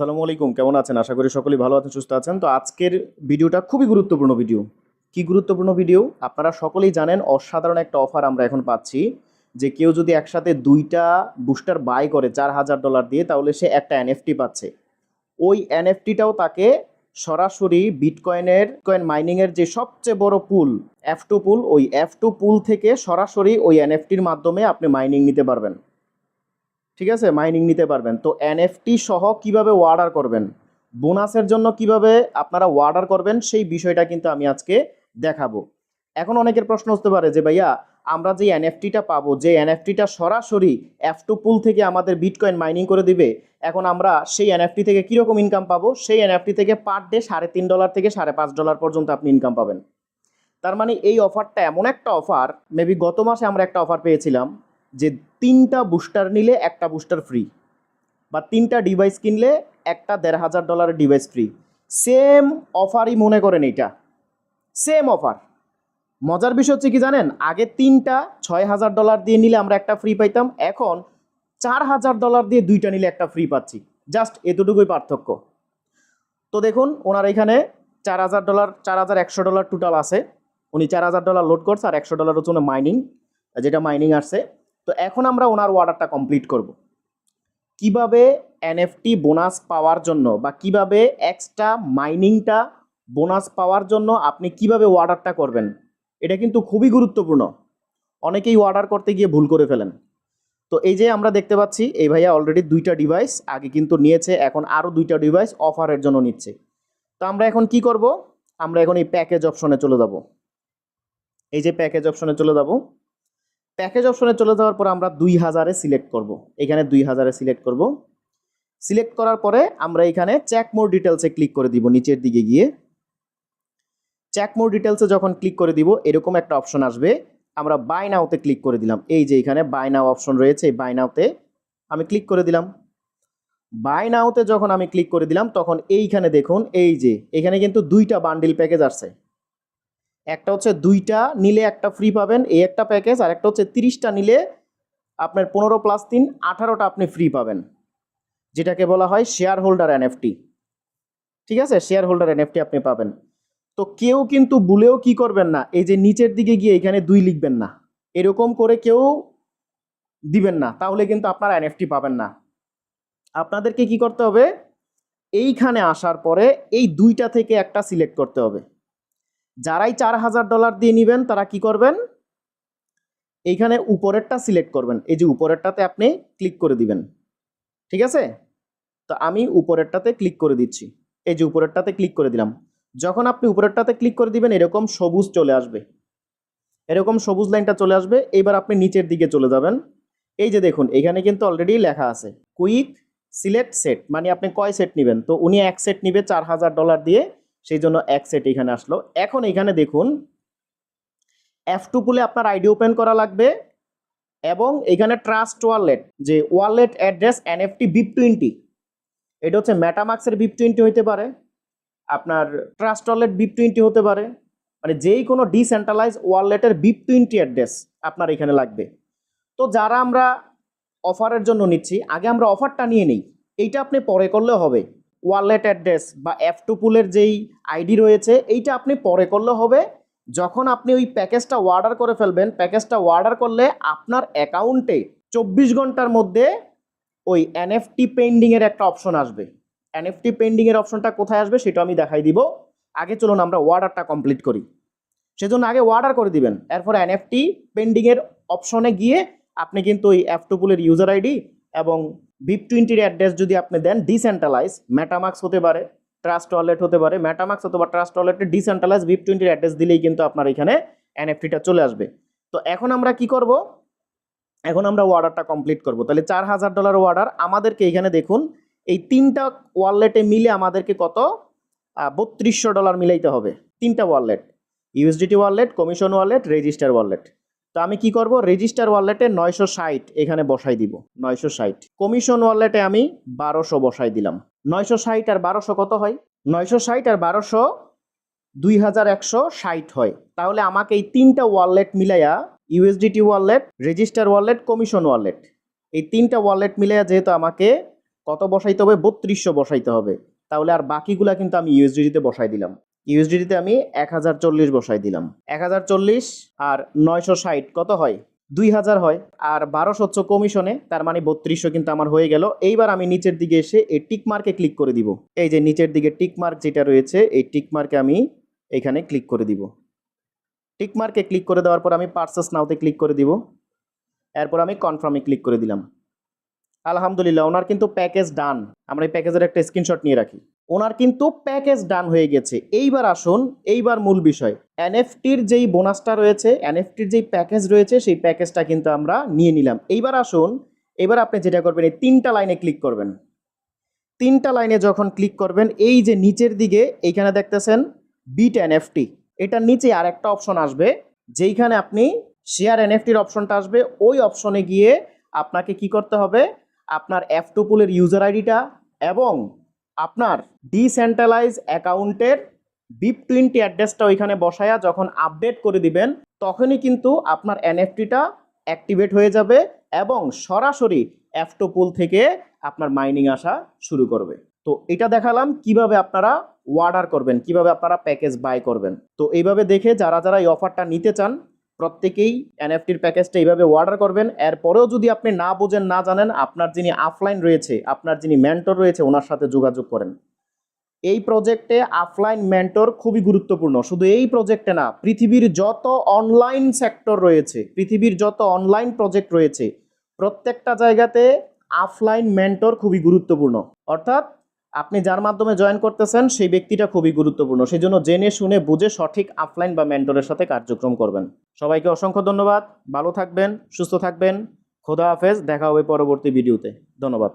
আসসালামু আলাইকুম, কেমন আছেন? আশা করি সকলেই ভালো আছেন, সুস্থ আছেন। তো আজকের ভিডিওটা খুবই গুরুত্বপূর্ণ ভিডিও। কি গুরুত্বপূর্ণ ভিডিও? আপনারা সকলেই জানেন, অসাধারণ একটা অফার আমরা এখন পাচ্ছি যে কেউ যদি একসাথে দুইটা বুস্টার বাই করে চার হাজার ডলার দিয়ে, তাহলে সে একটা এনএফটি পাচ্ছে। ওই এনএফটিটাও তাকে সরাসরি বিটকয়েনের কয়েন মাইনিংয়ের যে সবচেয়ে বড় পুল এফ টু পুল, ওই এফ টু পুল থেকে সরাসরি ওই এনএফটির মাধ্যমে আপনি মাইনিং নিতে পারবেন। ঠিক আছে? মাইনিং নিতে পারবেন। তো এনএফটি সহ কীভাবে অর্ডার করবেন? বোনাসের জন্য কীভাবে আপনারা অর্ডার করবেন? সেই বিষয়টা কিন্তু আমি আজকে দেখাবো। এখন অনেকের প্রশ্ন হতে পারে যে, ভাইয়া, আমরা যে এনএফটিটা পাবো, যে এনএফটিটা সরাসরি এফ টু পুল থেকে আমাদের বিটকয়েন মাইনিং করে দিবে, এখন আমরা সেই এনএফটি থেকে কীরকম ইনকাম পাবো? সেই এনএফটি থেকে পার ডে সাড়ে তিন ডলার থেকে সাড়ে পাঁচ ডলার পর্যন্ত আপনি ইনকাম পাবেন। তার মানে এই অফারটা এমন একটা অফার মেবি গত মাসে আমরা একটা অফার পেয়েছিলাম। যে তিনটা বুস্টার নিলে একটা বুস্টার ফ্রি বা তিনটা ডিভাইস কিনলে একটা দেড় হাজার ডলারের ডিভাইস ফ্রি সেম অফারই মনে করেন এইটা। সেম অফার মজার বিষয় হচ্ছে কি জানেন? আগে তিনটা ছয় হাজার ডলার দিয়ে নিলে আমরা একটা ফ্রি পাইতাম, এখন চার হাজার ডলার দিয়ে দুইটা নিলে একটা ফ্রি পাচ্ছি। জাস্ট এতটুকুই পার্থক্য। তো দেখুন, ওনার এখানে চার হাজার ডলার চার হাজার একশো ডলার টোটাল আছে। উনি চার হাজার ডলার লোড করছে আর একশো ডলার হচ্ছে মাইনিং যেটা মাইনিং আসছে। তো এখন আমরা ওনার অর্ডারটা কমপ্লিট করব। কীভাবে এনএফটি বোনাস পাওয়ার জন্য বা কীভাবে এক্সট্রা মাইনিংটা বোনাস পাওয়ার জন্য আপনি কীভাবে অর্ডারটা করবেন, এটা কিন্তু খুবই গুরুত্বপূর্ণ। অনেকেই অর্ডার করতে গিয়ে ভুল করে ফেলেন। তো এই যে আমরা দেখতে পাচ্ছি, এই ভাইয়া অলরেডি দুইটা ডিভাইস আগে কিন্তু নিয়েছে, এখন আরও দুইটা ডিভাইস অফারের জন্য নিচ্ছে। তো আমরা এখন কি করব? আমরা এখন এই প্যাকেজ অপশনে চলে যাব। এই যে প্যাকেজ অপশনে চলে যাব। প্যাকেজ অপশনে চলে যাওয়ার পর আমরা দুই হাজারে সিলেক্ট করব। এখানে দুই হাজারে সিলেক্ট করব। সিলেক্ট করার পরে আমরা এখানে চেক মোর ডিটেলসে ক্লিক করে দিব নিচের দিকে গিয়ে। চেক মোর ডিটেলসে যখন ক্লিক করে দিব, এরকম একটা অপশন আসবে। আমরা বাই নাওতে ক্লিক করে দিলাম। এই যে এখানে বাই নাও অপশন রয়েছে, এই বাই নাওতে আমি ক্লিক করে দিলাম। বাই নাওতে যখন আমি ক্লিক করে দিলাম, তখন এইখানে দেখুন, এই যে এখানে কিন্তু দুইটা বান্ডিল প্যাকেজ আসছে। একটা হচ্ছে দুইটা নিলে একটা ফ্রি পাবেন, এই একটা প্যাকেজ আর একটা হচ্ছে তিরিশটা নিলে আপনার পনেরো প্লাস তিন, আঠারোটা আপনি ফ্রি পাবেন। যেটাকে বলা হয় শেয়ার হোল্ডার এনএফটি ঠিক আছে? শেয়ার হোল্ডার এনএফটি আপনি পাবেন। তো কেউ কিন্তু ভুলেও কি করবেন না, এই যে নিচের দিকে গিয়ে এখানে দুই লিখবেন না। এরকম করে কেউ দিবেন না, তাহলে কিন্তু আপনারা এনএফটি পাবেন না। আপনাদেরকে কি করতে হবে? এইখানে আসার পরে এই দুইটা থেকে একটা সিলেক্ট করতে হবে। যারাই চার হাজার ডলার দিয়ে নেবেন, তারা কি করবেন? এইখানে উপরেরটা সিলেক্ট করবেন। এই যে উপরেরটাতে আপনি ক্লিক করে দিবেন। ঠিক আছে? তো আমি উপরেরটাতে ক্লিক করে দিচ্ছি। এই যে উপরেরটাতে ক্লিক করে দিলাম। যখন আপনি উপরেরটাতে ক্লিক করে দিবেন, এরকম সবুজ চলে আসবে। এরকম সবুজ লাইনটা চলে আসবে। এইবার আপনি নিচের দিকে চলে যাবেন। এই যে দেখুন, এখানে কিন্তু অলরেডি লেখা আছে। কুইক সিলেক্ট সেট মানে আপনি কয় সেট নেবেন? তো উনি এক সেট নিবে চার হাজার ডলার দিয়ে। সেই জন্য এক সেট এখানে আসলো। এখন এখানে দেখুন এফ টু পুলে আপনার আইডি ওপেন করা লাগবে এবং এখানে ট্রাস্ট ওয়ালেট যে wallet address N NFT BEP twenty এটা হচ্ছে ম্যাটামাক্সের বিপ টোয়েন্টি হতে পারে, আপনার ট্রাস্ট ওয়ালেট বিপ টোয়েন্টি হতে পারে মানে যেই কোনো ডিসেন্ট্রালাইজ ওয়ালেটের বিপ টোয়েন্টি অ্যাড্রেস আপনার এখানে লাগবে। তো যারা আমরা অফারের জন্য নিচ্ছি, আগে আমরা অফারটা নিয়ে নিই, এইটা আপনি পরে করলেও হবে। ওয়ালেট অ্যাড্রেস বা এফ টু পুলের যেই আইডি রয়েছে, এইটা আপনি পরে করলে হবে। যখন আপনি ওই প্যাকেজটা অর্ডার করে ফেলবেন প্যাকেজটা অর্ডার করলে আপনার অ্যাকাউন্টে চব্বিশ ঘণ্টার মধ্যে ওই এনএফটি পেন্ডিংয়ের একটা অপশন আসবে। এনএফটি পেন্ডিংয়ের অপশনটা কোথায় আসবে সেটা আমি দেখাই দিব। আগে চলুন আমরা অর্ডারটা কমপ্লিট করি। সেজন্য আগে অর্ডার করে দিবেন। এরপর এনএফটি পেন্ডিংয়ের অপশনে গিয়ে আপনি কিন্তু ওই এফ টু পুলের ইউজার আইডি এবং বিপ টোয়েন্টির অ্যাড্রেস যদি আপনি দেন ডিসেন্ট্রালাইজ মেটামাক্স হতে পারে ট্রাস্ট ওয়ালেট হতে পারে মেটামাক্স অথবা ট্রাস্ট ওয়ালেটের ডিসেন্ট্রালাইজ বিপ টোয়েন্টির অ্যাড্রেস দিলেই কিন্তু আপনার এখানে এনএফটিটা চলে আসবে। তো এখন আমরা কি করব? এখন আমরা অর্ডারটা কমপ্লিট করব। তাহলে চার হাজার ডলার অর্ডার আমাদেরকে এখানে দেখুন, এই তিনটা ওয়ালেটে মিলে আমাদেরকে কত? বত্রিশশো ডলার মিলাইতে হবে। তিনটা wallet USDT wallet commission wallet register wallet তো আমি কি করব? রেজিস্টার ওয়ালেটে নয়শো ষাট এখানে বসাই দিব, নয়শো ষাট। কমিশন ওয়ালেটে আমি বারোশো বসাই দিলাম। নয়শো ষাট আর বারোশো কত হয়? নয়শো ষাট আর বারোশো দুই হাজার একশো ষাট হয়। তাহলে আমাকে এই তিনটা ওয়ালেট মিলাইয়া USDT wallet register wallet commission wallet এই তিনটা ওয়ালেট মিলাইয়া যেহেতু আমাকে কত বসাইতে হবে? বত্রিশশো বসাইতে হবে। তাহলে আর বাকিগুলা কিন্তু আমি ইউএসডিতে বসাই দিলাম। ইউএসডিতে আমি এক হাজার চল্লিশ বসাই দিলাম। এক হাজার চল্লিশ আর নয়শো ষাট, কত হয়? দুই হাজার হয়। আর বারোশো হচ্ছে কমিশনে, তার মানে বত্রিশশো কিন্তু আমার হয়ে গেল। এইবার আমি নিচের দিকে এসে এই টিক মার্কে ক্লিক করে দিব। এই যে নিচের দিকে টিক মার্ক যেটা রয়েছে, এই টিক মার্কে আমি এখানে ক্লিক করে দিব। টিক মার্কে ক্লিক করে দেওয়ার পর আমি পার্সেস নাওতে ক্লিক করে দিব। এরপর আমি কনফার্মে ক্লিক করে দিলাম। আলহামদুলিল্লাহ, ওনার কিন্তু প্যাকেজ ডান। আমরা এই প্যাকেজের একটা স্ক্রিনশট নিয়ে রাখি। ওনার কিন্তু প্যাকেজ ডান হয়ে গেছে। এইবার আসুন, এইবার মূল বিষয়। এনএফটির যেই বোনাসটা রয়েছে এনএফটির যেই প্যাকেজ রয়েছে, সেই প্যাকেজটা কিন্তু আমরা নিয়ে নিলাম। এইবার আসুন, এবার আপনি যেটা করবেন, এই তিনটা লাইনে ক্লিক করবেন। তিনটা লাইনে যখন ক্লিক করবেন, এই যে নিচের দিকে, এইখানে দেখতেছেন বিট এনএফটি এটার নিচে আর একটা অপশন আসবে, যেইখানে আপনি শেয়ার এনএফটির অপশনটা আসবে। ওই অপশনে গিয়ে আপনাকে কি করতে হবে? আপনার এফ টুপুলের ইউজার আইডিটা এবং আপনার ডিসেন্ট্রালাইজ অ্যাকাউন্টের বিপ টোয়েন্টি অ্যাড্রেসটা ওইখানে বসায়া যখন আপডেট করে দিবেন, তখনই কিন্তু আপনার এনএফটিটা অ্যাক্টিভেট হয়ে যাবে এবং সরাসরি অ্যাফটোপুল থেকে আপনার মাইনিং আসা শুরু করবে। তো এটা দেখালাম কীভাবে আপনারা অর্ডার করবেন, কীভাবে আপনারা প্যাকেজ বাই করবেন। তো এইভাবে দেখে যারা যারা এই অফারটা নিতে চান প্রত্যেকেই এনএফটির প্যাকেজটা এইভাবে অর্ডার করবেন। এরপরেও যদি আপনি না বোঝেন, না জানেন, আপনার যিনি আফলাইন রয়েছে, আপনার যিনি মেন্টর রয়েছে, ওনার সাথে যোগাযোগ করেন। এই প্রজেক্টে আফলাইন মেন্টর খুবই গুরুত্বপূর্ণ। শুধু এই প্রজেক্টে না, পৃথিবীর যত অনলাইন সেক্টর রয়েছে, পৃথিবীর যত অনলাইন প্রজেক্ট রয়েছে, প্রত্যেকটা জায়গাতে আফলাইন মেন্টর খুবই গুরুত্বপূর্ণ। অর্থাৎ আপনি যার মাধ্যমে জয়েন করতেছেন, সেই ব্যক্তিটা খুবই গুরুত্বপূর্ণ। সেই জন্য জেনে শুনে বুঝে সঠিক আফলাইন বা মেন্টরের সাথে কার্যক্রম করবেন। সবাইকে অসংখ্য ধন্যবাদ। ভালো থাকবেন, সুস্থ থাকবেন। খোদা হাফেজ। দেখা হবে পরবর্তী ভিডিওতে ধন্যবাদ।